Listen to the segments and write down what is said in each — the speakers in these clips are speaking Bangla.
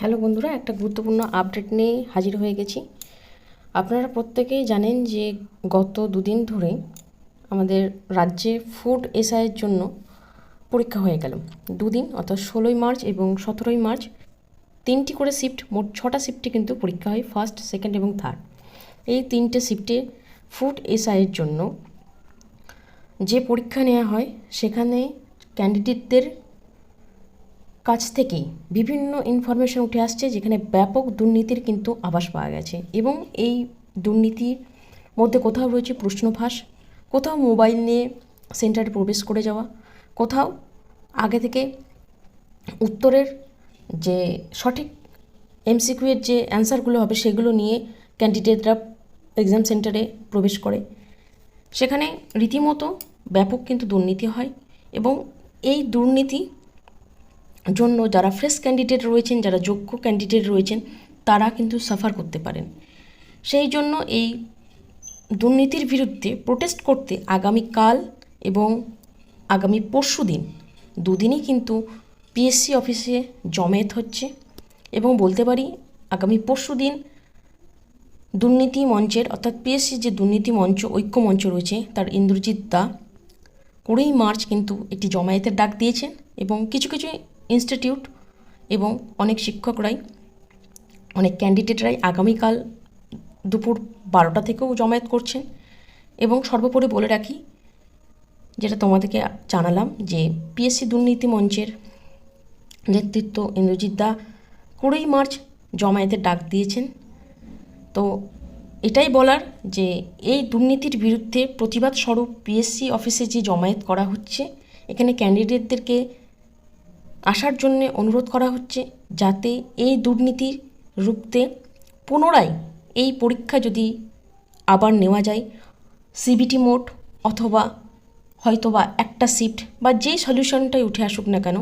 হ্যালো বন্ধুরা, একটা গুরুত্বপূর্ণ আপডেট নিয়ে হাজির হয়ে গেছি। আপনারা প্রত্যেকেই জানেন যে গত দুদিন ধরে আমাদের রাজ্যে ফুড এসআইয়ের জন্য পরীক্ষা হয়ে গেল। দুদিন, অর্থাৎ ষোলোই মার্চ এবং সতেরোই মার্চ, তিনটি করে শিফট, মোট ছটা শিফটে কিন্তু পরীক্ষা হয়, ফার্স্ট, সেকেন্ড এবং থার্ড। এই তিনটে শিফটে ফুড এসআইয়ের জন্য যে পরীক্ষা নেওয়া হয়, সেখানে ক্যান্ডিডেটদের কাছ থেকেই বিভিন্ন ইনফরমেশন উঠে আসছে যেখানে ব্যাপক দুর্নীতির কিন্তু আভাস পাওয়া গেছে। এবং এই দুর্নীতির মধ্যে কোথাও রয়েছে প্রশ্নফাঁস কোথাও মোবাইল নিয়ে সেন্টারে প্রবেশ করে যাওয়া, কোথাও আগে থেকে উত্তরের যে সঠিক এমসিকিউ এর যে অ্যান্সারগুলো হবে সেগুলো নিয়ে ক্যান্ডিডেটরা এক্সাম সেন্টারে প্রবেশ করে। সেখানে রীতিমতো ব্যাপক কিন্তু দুর্নীতি হয় এবং এই দুর্নীতি জন্য যারা ফ্রেশ ক্যান্ডিডেট রয়েছেন, যারা যোগ্য ক্যান্ডিডেট রয়েছেন, তারা কিন্তু সাফার করতে পারেন। সেই জন্য এই দুর্নীতির বিরুদ্ধে প্রোটেস্ট করতে আগামীকাল এবং আগামী পরশু দিন দুদিনই কিন্তু পিএসসি অফিসে জমায়েত হচ্ছে এবং বলতে পারি আগামী পরশু দিন দুর্নীতি মঞ্চের, অর্থাৎ পিএসসি যে দুর্নীতি মঞ্চ, ঐক্য মঞ্চ রয়েছে, তার ইন্দ্রজিৎ দা কুড়ি মার্চ কিন্তু একটি জমায়েতের ডাক দিয়েছেন এবং কিছু কিছু ইনস্টিটিউট এবং অনেক শিক্ষকরাই, অনেক ক্যান্ডিডেটরাই আগামীকাল দুপুর বারোটা থেকেও জমায়েত করছেন। এবং সর্বোপরি বলে রাখি, যেটা তোমাদেরকে জানালাম, যে পিএসসি দুর্নীতি মঞ্চের নেতৃত্ব ইন্দ্রজিৎ দা কুড়ি মার্চ জমায়েতের ডাক দিয়েছেন। তো এটাই বলার যে এই দুর্নীতির বিরুদ্ধে প্রতিবাদ স্বরূপ পিএসসি অফিসে যে জমায়েত করা হচ্ছে, এখানে ক্যান্ডিডেটদেরকে আসার জন্য অনুরোধ করা হচ্ছে যাতে এই দুর্নীতির রুখতে পুনরায় এই পরীক্ষা যদি আবার নেওয়া যায় সিবিটি মোড অথবা হয়তোবা একটা শিফট বা যেই সলিউশনটাই উঠে আসুক না কেন,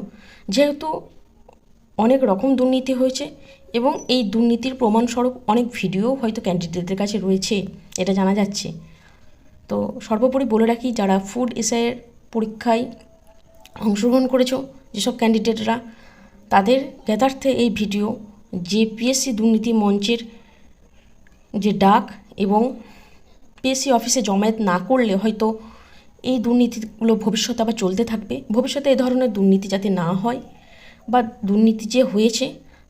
যেহেতু অনেক রকম দুর্নীতি হয়েছে এবং এই দুর্নীতির প্রমাণস্বরূপ অনেক ভিডিও হয়তো ক্যান্ডিডেটদের কাছে রয়েছে, এটা জানা যাচ্ছে। তো সর্বোপরি বলে রাখি, যারা ফুড এসআইয়ের পরীক্ষায় অংশগ্রহণ করেছ যেসব ক্যান্ডিডেটরা তাদের জ্ঞাতার্থে এই ভিডিও যে পিএসসি দুর্নীতি মঞ্চের যে ডাক এবং পিএসসি অফিসে জমায়েত না করলে হয়তো এই দুর্নীতিগুলো ভবিষ্যতে আবার চলতে থাকবে। ভবিষ্যতে এ ধরনের দুর্নীতি যাতে না হয় বা দুর্নীতি যে হয়েছে,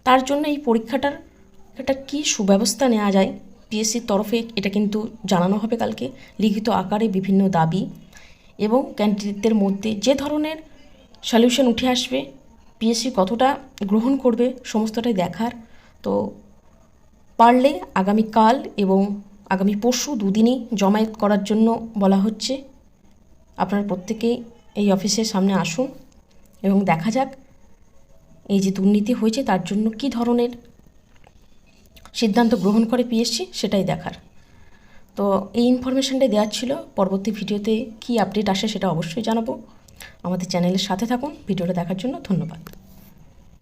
তার জন্য এই পরীক্ষাটার একটা কী সুব্যবস্থা নেওয়া যায় পিএসসির তরফে, এটা কিন্তু জানানো হবে কালকে। লিখিত আকারে বিভিন্ন দাবি এবং ক্যান্ডিডেটদের মধ্যে যে ধরনের সলিউশন উঠে আসবে। পিএসসি কতটা গ্রহণ করবে সমস্তটাই দেখার। তো পারলে আগামীকাল এবং আগামী পরশু দুদিনই জমায়েত করার জন্য বলা হচ্ছে। আপনারা প্রত্যেকেই এই অফিসের সামনে আসুন এবং দেখা যাক এই যে দুর্নীতি হয়েছে তার জন্য কী ধরনের সিদ্ধান্ত গ্রহণ করে পিএসসি সেটাই দেখার। তো এই ইনফরমেশানটাই দেওয়ার ছিল। পরবর্তী ভিডিওতে কী আপডেট আসে সেটা অবশ্যই জানাব। আমাদের চ্যানেলের সাথে থাকুন ভিডিওটা দেখার জন্য ধন্যবাদ।